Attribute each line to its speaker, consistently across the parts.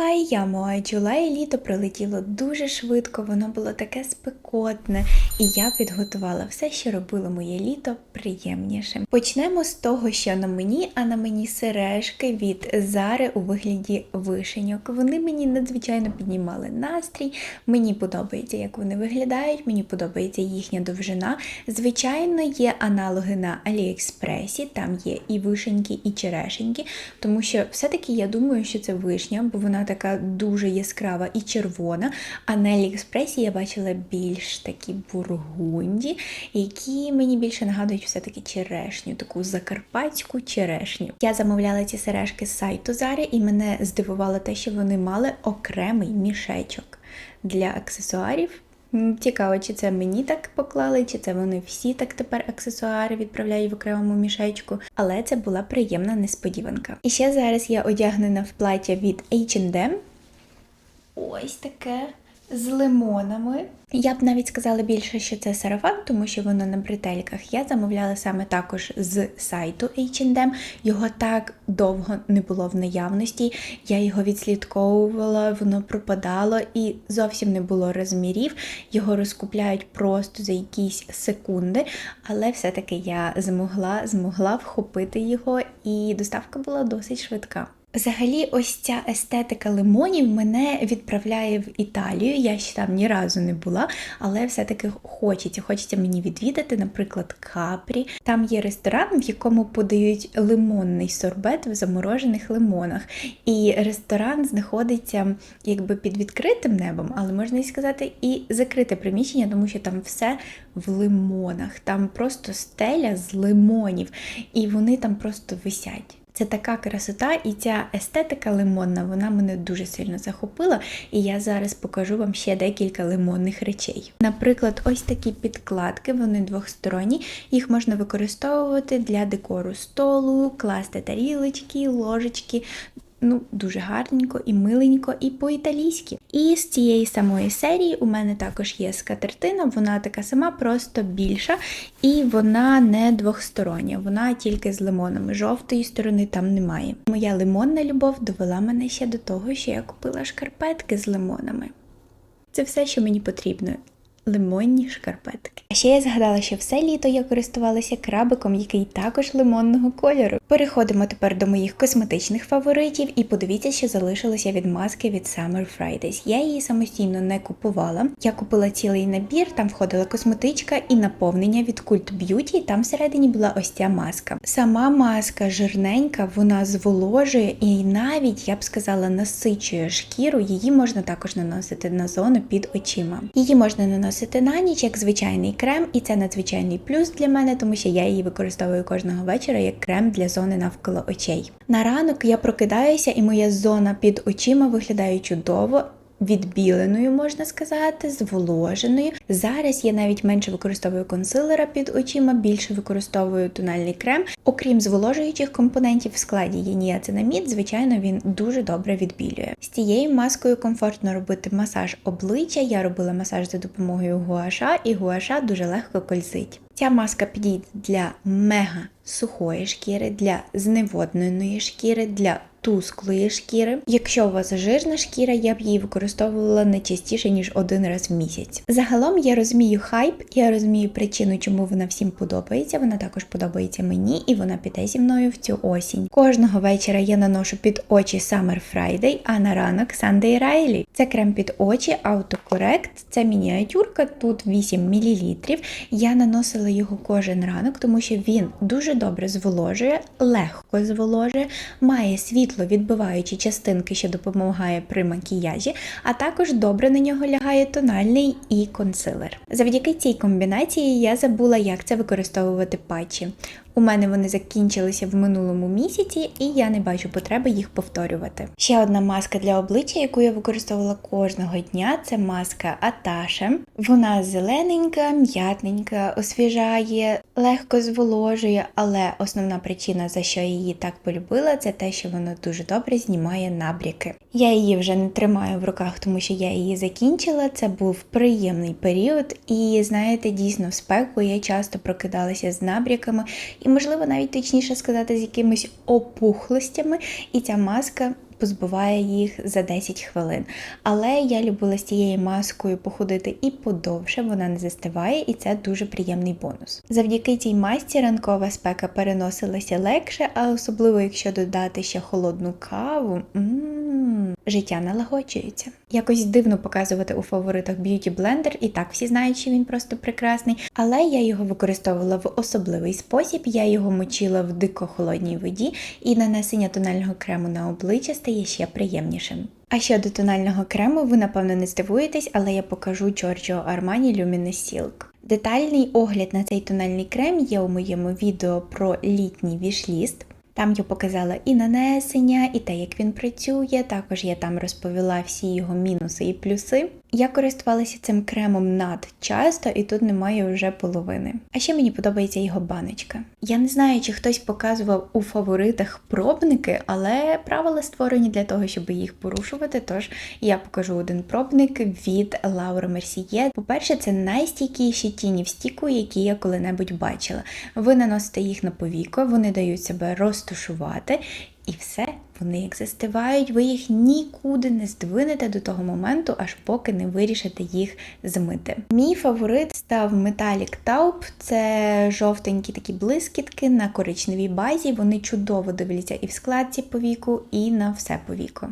Speaker 1: Хай я моя і літо пролетіло дуже швидко, воно було таке спекотне, і я підготувала все, що робило моє літо приємнішим. Почнемо з того, що на мені, а на мені сережки від Зари у вигляді вишеньок. Вони мені надзвичайно піднімали настрій. Мені подобається, як вони виглядають, мені подобається їхня довжина. Звичайно, є аналоги на Аліекспресі, там є і вишеньки, і черешеньки, тому що все-таки я думаю, що це вишня, бо вона така дуже яскрава і червона. А на Аліекспресі я бачила більш такі бургунді, які мені більше нагадують все-таки черешню, таку закарпатську черешню. Я замовляла ці сережки з сайту Зарі, і мене здивувало те, що вони мали окремий мішечок для аксесуарів. Цікаво, чи це мені так поклали, чи це вони всі так тепер аксесуари відправляють в окремому мішечку. Але це була приємна несподіванка. І ще зараз я одягнена в плаття від H&M. Ось таке з лимонами. Я б навіть сказала більше, що це сарафан, тому що воно на бретельках. Я замовляла саме також з сайту H&M. Його так довго не було в наявності. Я його відслідковувала, воно пропадало і зовсім не було розмірів. Його розкупляють просто за якісь секунди, але все-таки я змогла, змогла вхопити його, і доставка була досить швидка. Взагалі, ось ця естетика лимонів мене відправляє в Італію. Я ще там ні разу не була, але все-таки хочеться. Хочеться мені відвідати, наприклад, Капрі. Там є ресторан, в якому подають лимонний сорбет в заморожених лимонах. І ресторан знаходиться якби під відкритим небом, але можна і сказати, і закрите приміщення, тому що там все в лимонах. Там просто стеля з лимонів, і вони там просто висять. Це така красота, і ця естетика лимонна, вона мене дуже сильно захопила. І я зараз покажу вам ще декілька лимонних речей. Наприклад, ось такі підкладки, вони двохсторонні. Їх можна використовувати для декору столу, класти тарілочки, ложечки. Ну, дуже гарненько і миленько, і по-італійськи. І з цієї самої серії у мене також є скатертина, вона така сама, просто більша, і вона не двохстороння, вона тільки з лимонами. Жовтої сторони там немає. Моя лимонна любов довела мене ще до того, що я купила шкарпетки з лимонами. Це все, що мені потрібно. Лимонні шкарпетки. А ще я згадала, що все літо я користувалася крабиком, який також лимонного кольору. Переходимо тепер до моїх косметичних фаворитів, і подивіться, що залишилося від маски від Summer Fridays. Я її самостійно не купувала. Я купила цілий набір, там входила косметичка і наповнення від Cult Beauty, Там всередині була ось ця маска. Сама маска жирненька, вона зволожує і навіть я б сказала насичує шкіру. Її можна також наносити на зону під очима. Її можна наносити на ніч як звичайний крем, і це надзвичайний плюс для мене, тому що я її використовую кожного вечора як крем для зони навколо очей. На ранок я прокидаюся, і моя зона під очима виглядає чудово. Відбіленою, можна сказати, зволоженою. Зараз я навіть менше використовую консилера під очима, більше використовую тональний крем. Окрім зволожуючих компонентів, в складі є ніацинамід, звичайно, він дуже добре відбілює. З цією маскою комфортно робити масаж обличчя. Я робила масаж за допомогою гуаша, і гуаша дуже легко кользить. Ця маска підійде для мега сухої шкіри, для зневодненої шкіри, для тусклої шкіри. Якщо у вас жирна шкіра, я б її використовувала не частіше, ніж один раз в місяць. Загалом я розумію хайп, я розумію причину, чому вона всім подобається. Вона також подобається мені, і вона піде зі мною в цю осінь. Кожного вечора я наношу під очі Summer Friday, а на ранок Sunday Riley. Це крем під очі Autocorrect, це мініатюрка, тут 8 мл. Я наносила його кожен ранок, тому що він дуже добре зволожує, легко зволожує, має світло відбиваючі частинки, що допомагає при макіяжі, а також добре на нього лягає тональний і консилер. Завдяки цій комбінації я забула, як це використовувати патчі. У мене вони закінчилися в минулому місяці, і я не бачу потреби їх повторювати. Ще одна маска для обличчя, яку я використовувала кожного дня, це маска Аташа. Вона зелененька, м'ятненька, освіжає, легко зволожує, але основна причина, за що я її так полюбила, це те, що вона дуже добре знімає набряки. Я її вже не тримаю в руках, тому що я її закінчила. Це був приємний період, і знаєте, дійсно в спеку я часто прокидалася з набряками. І, можливо, навіть точніше сказати, з якимись опухлостями, і ця маска позбуває їх за 10 хвилин. Але я любила з цією маскою походити і подовше, вона не застиває, і це дуже приємний бонус. Завдяки цій масці ранкова спека переносилася легше, а особливо якщо додати ще холодну каву. М-м-м, життя налагоджується. Якось дивно показувати у фаворитах б'юті блендер, і так всі знають, що він просто прекрасний. Але я його використовувала в особливий спосіб. Я його мочила в дико холодній воді, і нанесення тонального крему на обличчя стає ще приємнішим. А щодо тонального крему, ви напевно не здивуєтесь, але я покажу Giorgio Armani Luminous Silk. Детальний огляд на цей тональний крем є у моєму відео про літній вішліст. Там я показала і нанесення, і те, як він працює. Також я там розповіла всі його мінуси і плюси. Я користувалася цим кремом над часто, і тут немає вже половини. А ще мені подобається його баночка. Я не знаю, чи хтось показував у фаворитах пробники, але правила створені для того, щоб їх порушувати. Тож я покажу один пробник від Laura Mercier. По-перше, це найстійкіші тіні в стіку, які я коли-небудь бачила. Ви наносите їх на повіко, вони дають себе розтушувати. І все, вони як застивають, ви їх нікуди не здвинете до того моменту, аж поки не вирішите їх змити. Мій фаворит став Metallic Taupe. Це жовтенькі такі блискітки на коричневій базі. Вони чудово дивляться і в складці повіку, і на все повіко.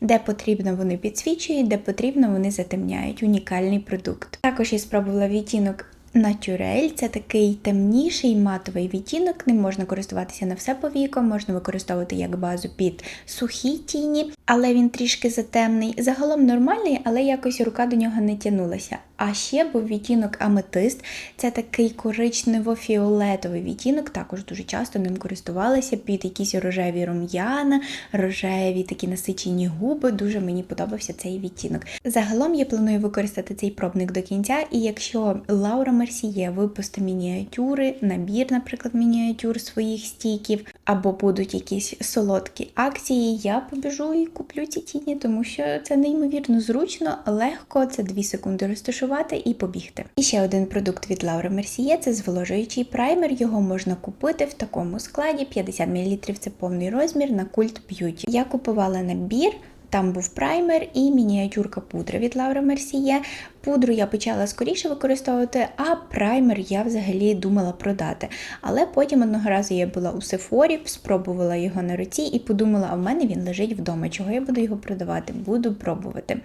Speaker 1: Де потрібно, вони підсвічують, де потрібно, вони затемняють. Унікальний продукт. Також я спробувала відтінок Натюрель це такий темніший матовий відтінок, ним можна користуватися на все повіко, можна використовувати як базу під сухі тіні, але він трішки затемний. Загалом нормальний, але якось рука до нього не тянулася. А ще був відтінок аметист, це такий коричнево-фіолетовий відтінок, також дуже часто ним користувалася під якісь рожеві рум'яна, рожеві такі насичені губи. Дуже мені подобався цей відтінок. Загалом я планую використати цей пробник до кінця, і якщо Лаура Мерсіє випусти мініатюри, набір, наприклад, мініатюр своїх стійків, або будуть якісь солодкі акції, я побіжу і куплю ці тіні, тому що це неймовірно зручно, легко, це 2 секунди розташувати і побігти. І ще один продукт від Laura Mercier – це зволожуючий праймер. Його можна купити в такому складі. 50 мл це повний розмір на культ б'юті. Я купувала набір. Там був праймер і мініатюрка пудри від Laura Mercier. Пудру я почала скоріше використовувати, а праймер я взагалі думала продати. Але потім одного разу я була у Сефорі, спробувала його на руці і подумала, а в мене він лежить вдома. Чого я буду його продавати? Буду пробувати.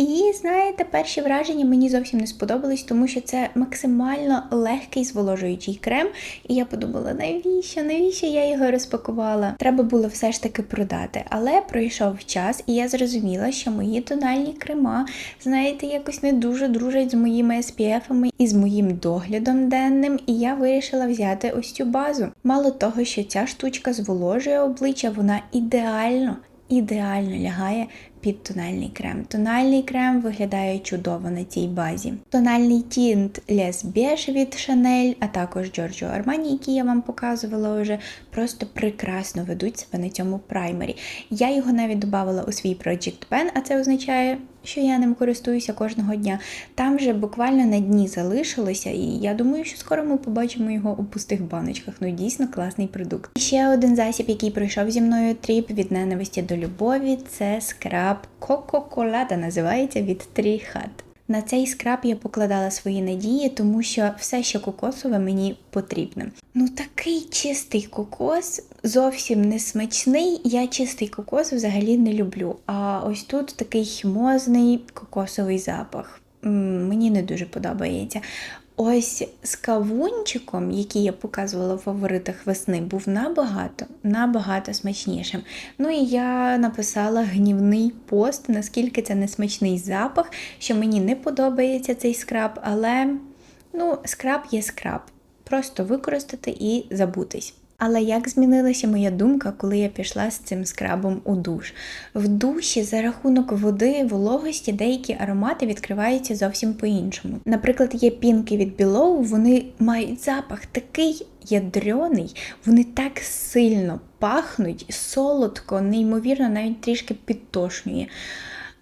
Speaker 1: І знаєте, перші враження мені зовсім не сподобались, тому що це максимально легкий зволожуючий крем. І я подумала, навіщо, навіщо я його розпакувала? Треба було все ж таки продати. Але пройшов час, і я зрозуміла, що мої тональні крема, знаєте, якось не дуже дружать з моїми SPF-ами і з моїм доглядом денним. І я вирішила взяти ось цю базу. Мало того, що ця штучка зволожує обличчя, вона ідеально. Ідеально лягає під тональний крем. Тональний крем виглядає чудово на цій базі. Тональний тінт Les Beige від Chanel, а також Giorgio Armani, який я вам показувала вже, просто прекрасно ведуть себе на цьому праймері. Я його навіть додавала у свій Project Pen, а це означає. Що я ним користуюся кожного дня. Там вже буквально на дні залишилося, і я думаю, що скоро ми побачимо його у пустих баночках. Ну дійсно класний продукт. І ще один засіб, який пройшов зі мною тріп від ненависті до любові, це скраб скраб Коко-Колада називається від Тріхат. На цей скраб я покладала свої надії, тому що все, що кокосове, мені потрібне. Ну, такий чистий кокос, зовсім не смачний. Я чистий кокос взагалі не люблю. А ось тут такий хімозний кокосовий запах. Мені не дуже подобається. Ось з кавунчиком, який я показувала в фаворитах весни, був набагато набагато смачнішим. Ну і я написала гнівний пост, наскільки це не смачний запах, що мені не подобається цей скраб, але ну, скраб є скраб. Просто використати і забутись. Але як змінилася моя думка, коли я пішла з цим скрабом у душ? В душі за рахунок води, вологості деякі аромати відкриваються зовсім по-іншому. Наприклад, є пінки від Below, вони мають запах такий ядрьоний, вони так сильно пахнуть, солодко, неймовірно, навіть трішки підтошнює.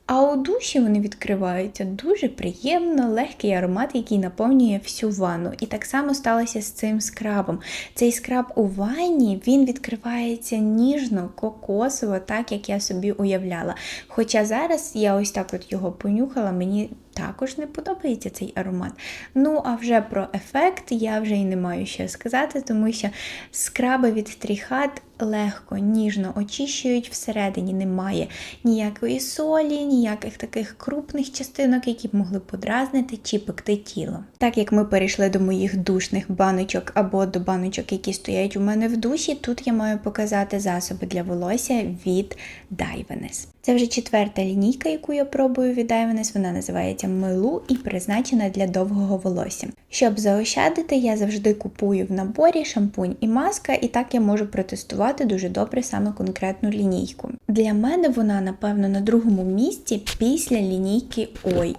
Speaker 1: А у душі вони відкриваються дуже приємно, легкий аромат, який наповнює всю ванну. І так само сталося з цим скрабом. Цей скраб у ванні він відкривається ніжно, кокосово, так як я собі уявляла. Хоча зараз я ось так от його понюхала, мені також не подобається цей аромат. Ну, а вже про ефект я вже і не маю що сказати, тому що скраби від тріхат легко, ніжно очищують всередині, немає ніякої солі, ніяких таких крупних частинок, які б могли подразнити чи пекти тіло. Так як ми перейшли до моїх душних баночок або до баночок, які стоять у мене в душі, тут я маю показати засоби для волосся від Daivanes. Це вже четверта лінійка, яку я пробую від Daivanes, вона називається Милу і призначена для довгого волосся. Щоб заощадити, я завжди купую в наборі шампунь і маска, і так я можу протестувати дуже добре саме конкретну лінійку. Для мене вона, напевно, на другому місці після лінійки Ой.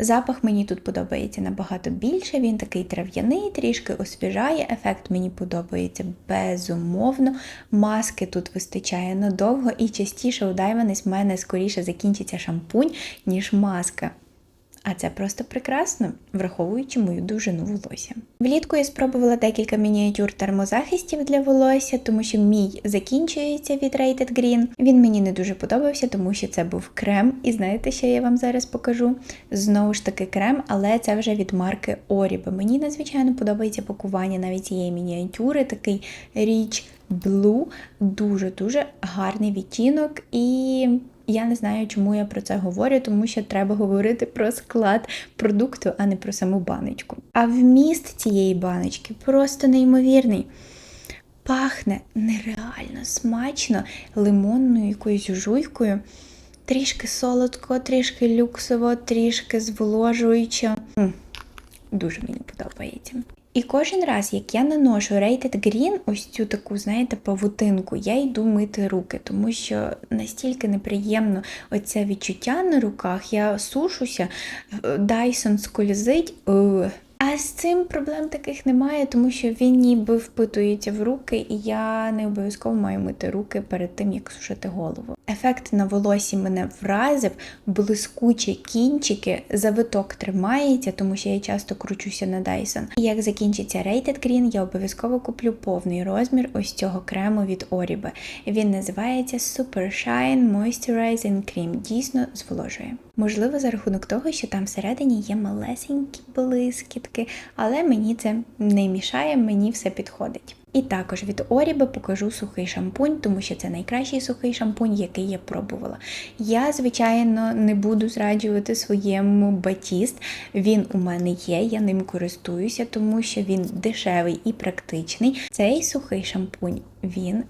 Speaker 1: Запах мені тут подобається набагато більше, він такий трав'яний, трішки освіжає. Ефект мені подобається безумовно. Маски тут вистачає надовго і частіше у Daivanes в мене скоріше закінчиться шампунь, ніж маска. А це просто прекрасно, враховуючи мою довжину волосся. Влітку я спробувала декілька мініатюр термозахистів для волосся, тому що мій закінчується від Rated Green. Він мені не дуже подобався, тому що це був крем. І знаєте, що я вам зараз покажу? Знову ж таки крем, але це вже від марки Oribe. Мені надзвичайно подобається пакування навіть цієї мініатюри, такий річ Blue, дуже-дуже гарний відтінок і. Я не знаю, чому я про це говорю, тому що треба говорити про склад продукту, а не про саму баночку. А вміст цієї баночки просто неймовірний. Пахне нереально смачно лимонною якоюсь жуйкою. Трішки солодко, трішки люксово, трішки зволожуючо. Дуже мені подобається. І кожен раз, як я наношу Rated Green, ось цю таку, знаєте, павутинку, я йду мити руки, тому що настільки неприємно оце відчуття на руках, я сушуся, Dyson скользить. А з цим проблем таких немає, тому що він ніби впитується в руки, і я не обов'язково маю мити руки перед тим, як сушити голову. Ефект на волосі мене вразив, блискучі кінчики, завиток тримається, тому що я часто кручуся на Dyson. І як закінчиться Rated Green, я обов'язково куплю повний розмір ось цього крему від Oribe. Він називається Super Shine Moisturizing Cream. Дійсно зволожує. Можливо, за рахунок того, що там всередині є малесенькі блискітки, але мені це не мішає, мені все підходить. І також від Оріби покажу сухий шампунь, тому що це найкращий сухий шампунь, який я пробувала. Я, звичайно, не буду зраджувати своєму батіст. Він у мене є, я ним користуюся, тому що він дешевий і практичний. Цей сухий шампунь він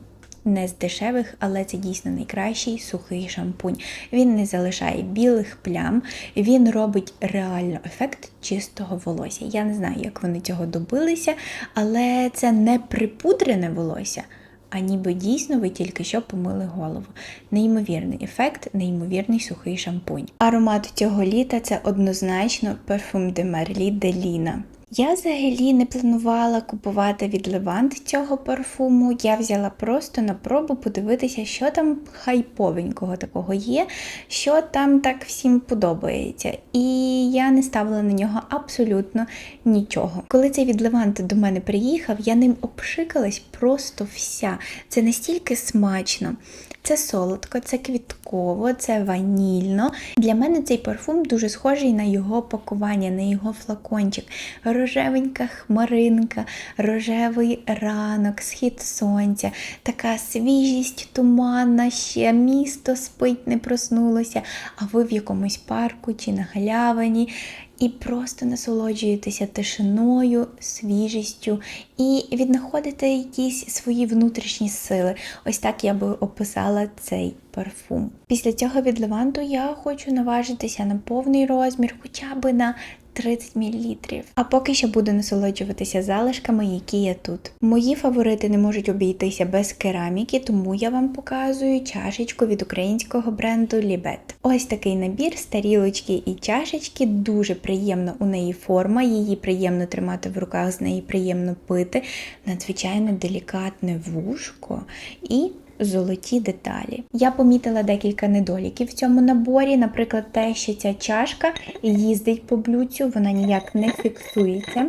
Speaker 1: не з дешевих, але це дійсно найкращий сухий шампунь. Він не залишає білих плям, він робить реально ефект чистого волосся. Я не знаю, як вони цього добилися, але це не припудрене волосся. А ніби дійсно ви тільки що помили голову. Неймовірний ефект, неймовірний сухий шампунь. Аромат цього літа це однозначно парфум Marly de Lina. Я взагалі не планувала купувати від Левант цього парфуму. Я взяла просто на пробу подивитися, що там хайповенького такого є, що там так всім подобається. І я не ставила на нього абсолютно нічого. Коли цей від Левант до мене приїхав, я ним обшикалась просто вся. Це настільки смачно. Це солодко, це квітково, це ванільно. Для мене цей парфум дуже схожий на його пакування, на його флакончик. Рожевенька хмаринка, рожевий ранок, схід сонця, така свіжість, туманна, ще місто спить, не проснулося, а ви в якомусь парку чи на галявині і просто насолоджуєтеся тишиною, свіжістю і віднаходите якісь свої внутрішні сили. Ось так я би описала цей парфум. Після цього від Леванту я хочу наважитися на повний розмір, хоча б на 30 мл. А поки що буду насолоджуватися залишками, які є тут. Мої фаворити не можуть обійтися без кераміки, тому я вам показую чашечку від українського бренду Libet. Ось такий набір з тарілочки і чашечки. Дуже приємна у неї форма, її приємно тримати в руках, з неї приємно пити. Надзвичайно делікатне вушко і золоті деталі. Я помітила декілька недоліків в цьому наборі, наприклад, те, що ця чашка їздить по блюдцю, вона ніяк не фіксується.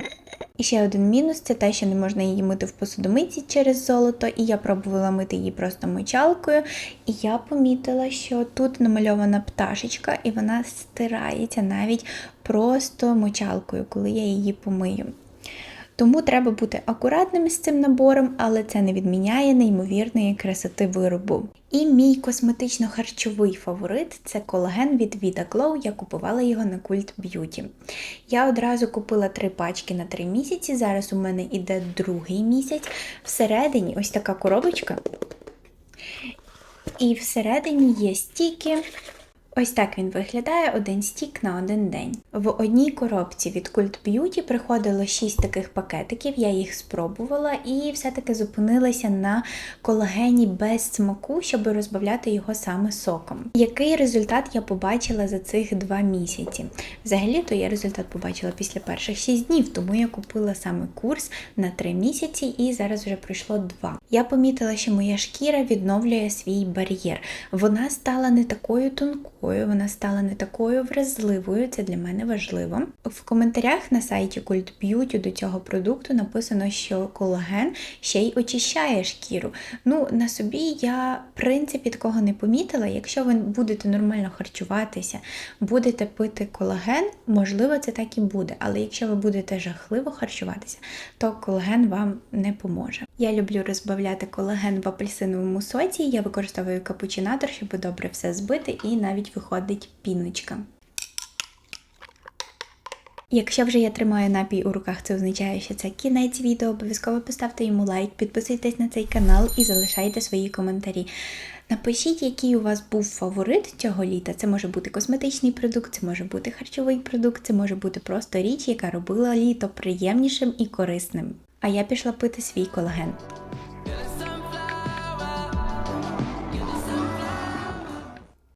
Speaker 1: І ще один мінус це те, що не можна її мити в посудомийці через золото, і я пробувала мити її просто мочалкою. І я помітила, що тут намальована пташечка, і вона стирається навіть просто мочалкою, коли я її помию. Тому треба бути акуратним з цим набором, але це не відміняє неймовірної красоти виробу. І мій косметично-харчовий фаворит це колаген від Vida Glow. Я купувала його на Cult Beauty. Я одразу купила три пачки на три місяці. Зараз у мене іде другий місяць. Всередині ось така коробочка. І всередині є стіки. Ось так він виглядає один стік на один день. В одній коробці від Cult Beauty приходило 6 таких пакетиків, я їх спробувала і все-таки зупинилася на колагені без смаку, щоб розбавляти його саме соком. Який результат я побачила за цих два місяці? Взагалі-то я результат побачила після перших 6 днів, тому я купила саме курс на 3 місяці і зараз вже пройшло 2. Я помітила, що моя шкіра відновлює свій бар'єр. Вона стала не такою тонкою, вона стала не такою вразливою. Це для мене важливо. В коментарях на сайті Cult Beauty до цього продукту написано, що колаген ще й очищає шкіру. Ну, на собі я в принципі такого не помітила. Якщо ви будете нормально харчуватися, будете пити колаген, можливо, це так і буде. Але якщо ви будете жахливо харчуватися, то колаген вам не поможе. Я люблю розбавляти колаген в апельсиновому соці. Я використовую капучинатор, щоб добре все збити, і навіть виходить піночка. Якщо вже я тримаю напій у руках, це означає, що це кінець відео. Обов'язково поставте йому лайк, підписуйтесь на цей канал і залишайте свої коментарі. Напишіть, який у вас був фаворит цього літа. Це може бути косметичний продукт, це може бути харчовий продукт, це може бути просто річ, яка робила літо приємнішим і корисним. А я пішла пити свій колаген.